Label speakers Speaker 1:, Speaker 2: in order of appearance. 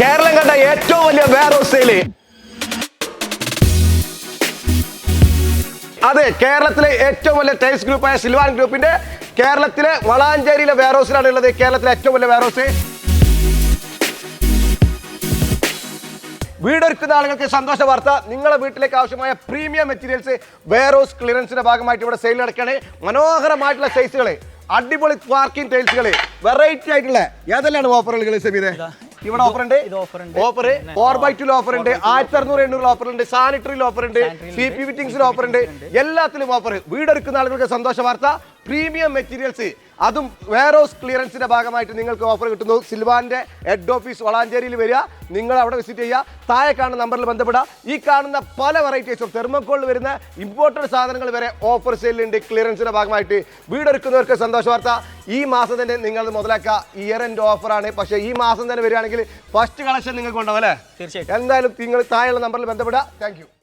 Speaker 1: കേരളം കണ്ട ഏറ്റവും വലിയ വെയർ സെയിൽ അതെ കേരളത്തിലെ ഏറ്റവും വലിയ ടൈൽസ് ഗ്രൂപ്പായ സിൽവാൻ ഗ്രൂപ്പിന്റെ കേരളത്തിലെ വളാഞ്ചേരിയിലെ വേറോസിലാണ് ഉള്ളത്. കേരളത്തിലെ ഏറ്റവും വലിയ വേറോസ് വീടൊരുക്കുന്ന ആളുകൾക്ക് സന്തോഷ വാർത്ത. നിങ്ങളുടെ വീട്ടിലേക്ക് ആവശ്യമായ പ്രീമിയം മെറ്റീരിയൽസ് വെയർ ഹൗസ് ക്ലിയറൻസിന്റെ ഭാഗമായിട്ട് ഇവിടെ സെയിൽ നടക്കുകയാണ്. മനോഹരമായിട്ടുള്ള സൈസുകൾ അടിപൊളി പാർക്കിംഗ് ടൈൽസുകൾ വെറൈറ്റി ആയിട്ടുള്ള ഏതെല്ലാം ഓഫറുകൾ സെമീതെ ഇവിടെ ഓഫർ ഉണ്ട്. Offer four by two offer ഉണ്ട്. ആയിരത്തി അറുന്നൂറ് എണ്ണൂറ് ഓഫർ ഉണ്ട്. സാനിറ്ററിയിൽ ഓഫർ ഉണ്ട്. സി പി ഫിറ്റിംഗ്സിൽ ഓഫർ ഉണ്ട്. എല്ലാത്തിലും ഓഫർ വീടെടുക്കുന്ന ആളുകൾക്ക് സന്തോഷ വാർത്ത. പ്രീമിയം മെറ്റീരിയൽസ് അതും വെയർ ഹൗസ് ക്ലിയറൻസിന്റെ ഭാഗമായിട്ട് നിങ്ങൾക്ക് ഓഫർ കിട്ടുന്നു. സിൽവാന്റെ ഹെഡ് ഓഫീസ് വളാഞ്ചേരിയിൽ വരിക. നിങ്ങൾ അവിടെ വിസിറ്റ് ചെയ്യുക. താഴെ കാണുന്ന നമ്പറിൽ ബന്ധപ്പെടുക. ഈ കാണുന്ന പല വെറൈറ്റീസും തെർമോക്കോളിൽ വരുന്ന ഇമ്പോർട്ടഡ് സാധനങ്ങൾ വരെ ഓഫർ സെയിലുണ്ട് ക്ലിയറൻസിന്റെ ഭാഗമായിട്ട് വീടൊരുക്കുന്നവർക്ക് സന്തോഷ വാർത്ത. ഈ മാസം തന്നെ നിങ്ങൾ മുതലാക്കുക. ഇയർ എൻഡ് ഓഫറാണ് പക്ഷേ ഈ മാസം തന്നെ വരികയാണെങ്കിൽ ഫസ്റ്റ് കളക്ഷൻ നിങ്ങൾക്ക് ഉണ്ടാവും അല്ലേ?
Speaker 2: തീർച്ചയായിട്ടും.
Speaker 1: എന്തായാലും നിങ്ങൾ താഴെയുള്ള നമ്പറിൽ ബന്ധപ്പെടുക. താങ്ക്